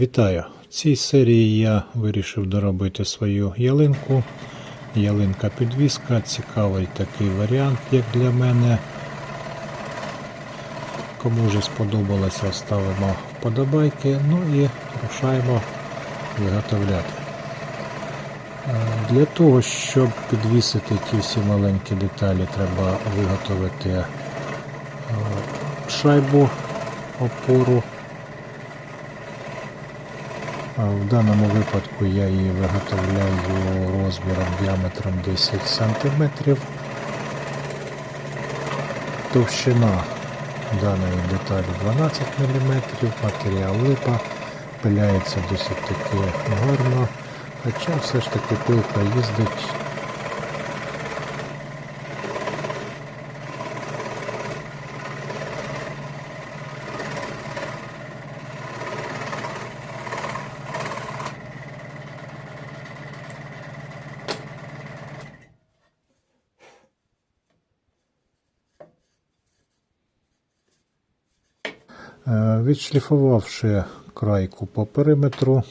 Вітаю! В цій серії я вирішив доробити свою ялинку. Ялинка підвіска, цікавий такий варіант, як для мене. Кому вже сподобалося, ставимо вподобайки. Ну і рушаємо виготовляти. Е, Для того, щоб підвісити ті всі маленькі деталі, треба виготовити е, шайбу опору. В даному випадку я її виготовляю розміром діаметром 10 см. Товщина даної деталі 12 мм, матеріал липа, пиляється досить таки гарно, хоча все ж таки пилка їздить Відшліфувавши крайку по периметру,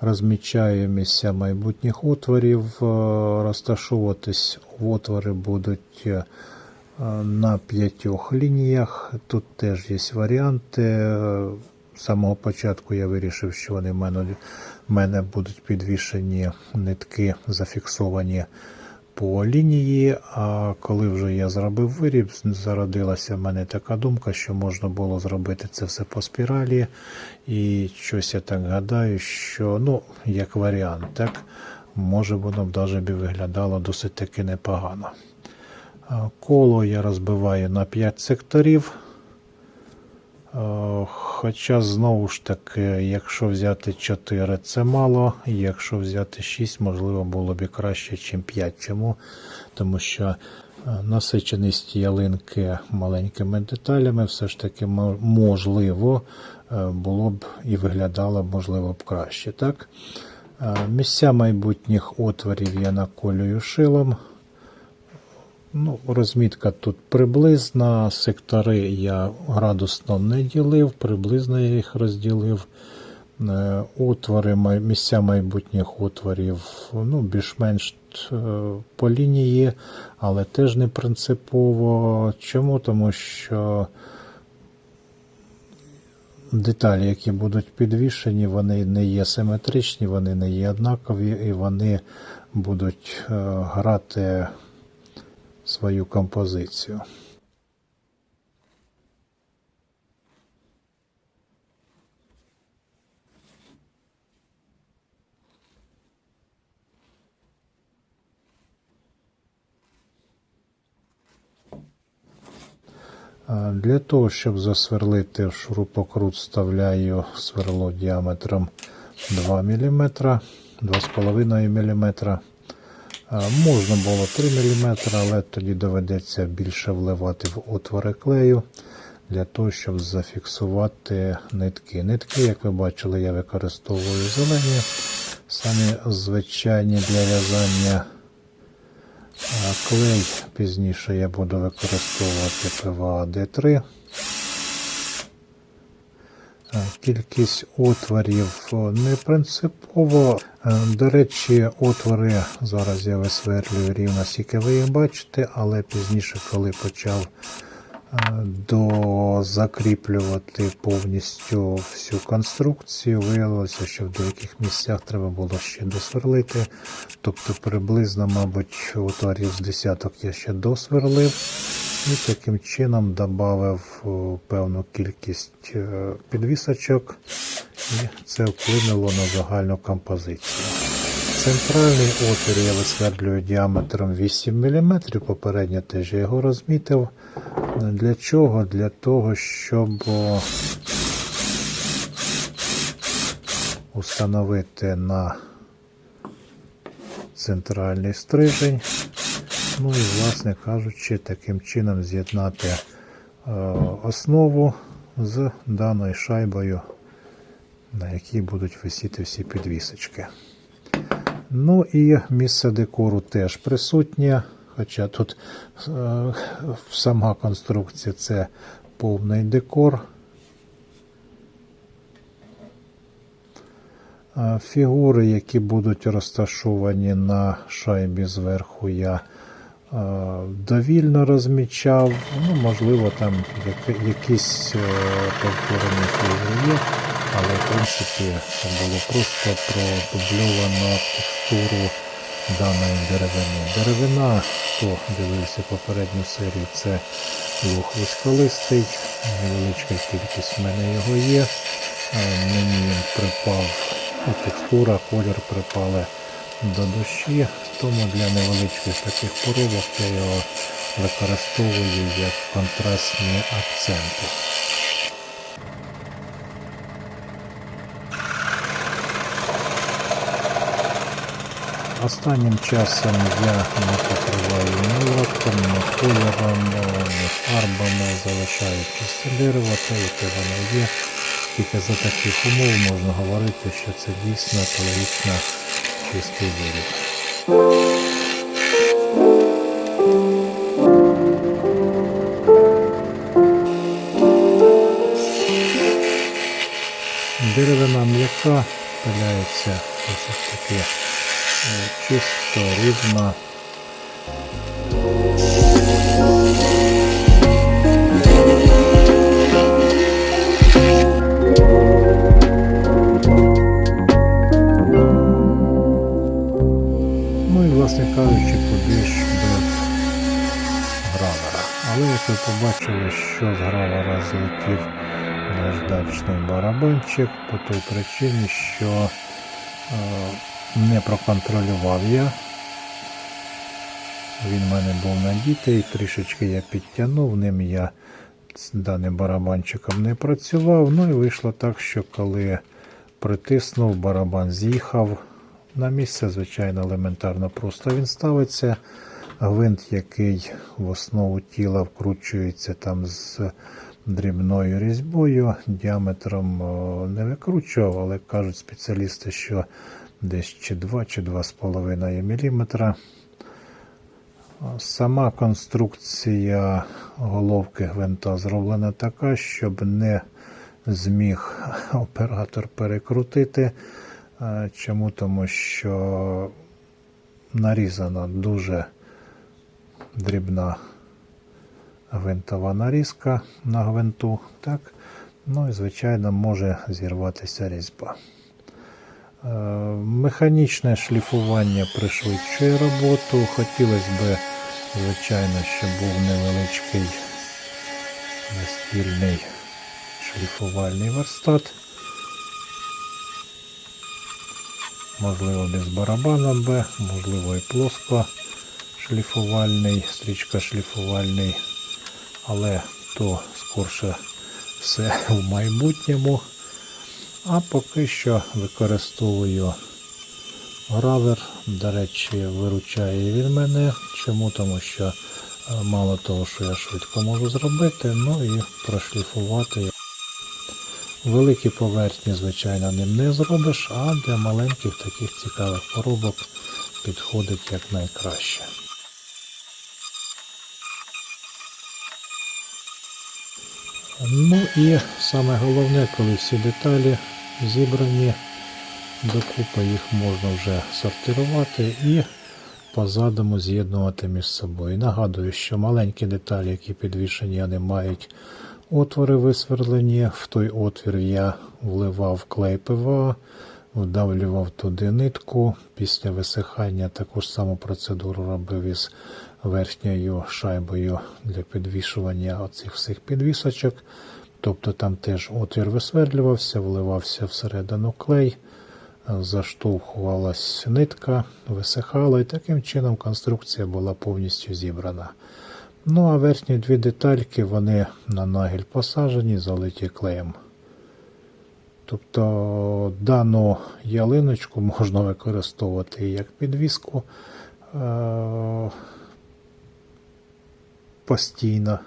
розмічаю місця майбутніх отворів. Е, Розташовуватись в отвори будуть е, на п'ятьох лініях. Тут теж є варіанти. Е, З самого початку я вирішив, що вони в мене, в мене будуть підвішені нитки, зафіксовані по лінії. А коли вже я зробив виріб, зародилася в мене така думка, що можна було зробити це все по спіралі. І щось я так гадаю, що ну, як варіант, так, може воно б навіть виглядало досить таки непогано. Коло я розбиваю на 5 секторів. Хоча знову ж таки, якщо взяти 4, це мало, якщо взяти 6, можливо, було б і краще, ніж 5. Чому? Тому що е, насиченість ялинки маленькими деталями все ж таки можливо е, було б і виглядало можливо б краще. Так? Е, Місця майбутніх отворів я наколюю шилом. Ну, розмітка тут приблизна. Сектори я градусно не ділив, приблизно я їх розділив. Е, Отвори, місця майбутніх отворів ну, більш-менш е, по лінії, але теж не принципово. Чому? Тому що деталі, які будуть підвішені, вони не є симетричні, вони не є однакові і вони будуть е, грати свою композицію. Для того, щоб засверлити шурупокрут, вставляю сверло діаметром 2 мм, 2,5 мм. А, Можна було 3 мм, але тоді доведеться більше вливати в отвори клею для того, щоб зафіксувати нитки. Нитки, як ви бачили, я використовую зелені, самі звичайні для в'язання. Клей пізніше я буду використовувати PVA D3. Е, Кількість отворів не принципово. До речі, отвори зараз я висверлюю рівно, скільки ви їх бачите, але пізніше, коли почав дозакріплювати повністю всю конструкцію, виявилося, що в деяких місцях треба було ще досверлити. Тобто приблизно, мабуть, отворів з десяток я ще досверлив. І таким чином додав певну кількість е, підвісочок, і це вплинуло на загальну композицію. Центральний отвір я висвердлюю діаметром 8 мм, попередньо теж я його розмітив. Для чого? Для того, щоб установити на центральний стрижень. Ну і, власне кажучи, таким чином з'єднати е, основу з даною шайбою, на якій будуть висіти всі підвісочки. Ну і місце декору теж присутнє, хоча тут е, сама конструкція це повний декор. Е, Фігури, які будуть розташовані на шайбі зверху, я довільно розмічав. Ну, можливо, там якісь е, повторені фігури є, але в принципі було просто продубльовано текстуру даної деревини. Деревина, хто дивився попередню серію, це луг вузьколистий, невеличка кількість в мене його є. Е, Мені він припав, ну, текстура, колір припали до душі, тому для невеличких таких поробок я його використовую як контрастні акценти. Останнім часом я не покриваю ні лаком, ні кольором, ні фарбами, залишаю чисте дерево, те, яке воно є. Тільки за таких умов можна говорити, що це дійсно екологічно чистий виріб. Деревина м'яка, пиляється досить таки е, чисто, рівно. Власне кажучи, побіж без гравера. Але як ви побачили, що з гравера злетів наждачний барабанчик по той причині, що е, не проконтролював я. Він в мене був надітий, трішечки я підтягнув, ним я з даним барабанчиком не працював. Ну і вийшло так, що коли притиснув, барабан з'їхав на місце, звичайно, елементарно просто він ставиться. Гвинт, який в основу тіла вкручується там з дрібною різьбою, діаметром не викручував, але кажуть спеціалісти, що десь чи 2 чи 2,5 мм. Сама конструкція головки гвинта зроблена така, щоб не зміг оператор перекрутити. Е, Чому? Тому що нарізана дуже дрібна гвинтова нарізка на гвинту. Так? Ну і, звичайно, може зірватися різьба. Е, Механічне шліфування пришвидшує роботу. Хотілося б, звичайно, щоб був невеличкий настільний шліфувальний верстат. Можливо, без барабана Б, можливо і плоско шліфувальний, стрічка шліфувальний, але то скорше все в майбутньому. А поки що використовую гравер. До речі, виручає він мене. Чому? Тому що е, мало того, що я швидко можу зробити, ну і прошліфувати. Великі поверхні, звичайно, ним не зробиш, а для маленьких таких цікавих поробок підходить як найкраще. Ну і саме головне, коли всі деталі зібрані докупи, їх можна вже сортирувати і по задуму з'єднувати між собою. Нагадую, що маленькі деталі, які підвішені, вони мають отвори висверлені. В той отвір я вливав клей ПВА, вдавлював туди нитку. Після висихання таку ж саму процедуру робив із верхньою шайбою для підвішування оцих всіх підвісочок. Тобто там теж отвір висверлювався, вливався всередину клей, заштовхувалась нитка, висихала, і таким чином конструкція була повністю зібрана. Ну а верхні дві детальки вони на нагіль посаджені, залиті клеєм. Тобто дану ялиночку можна використовувати як підвіску е- постійно.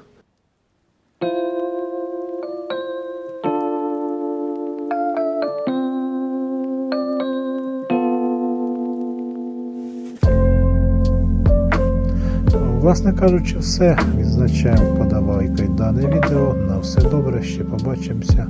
Власне кажучи, все. Відзначаємо подавайкою дане відео. На все добре, ще побачимося.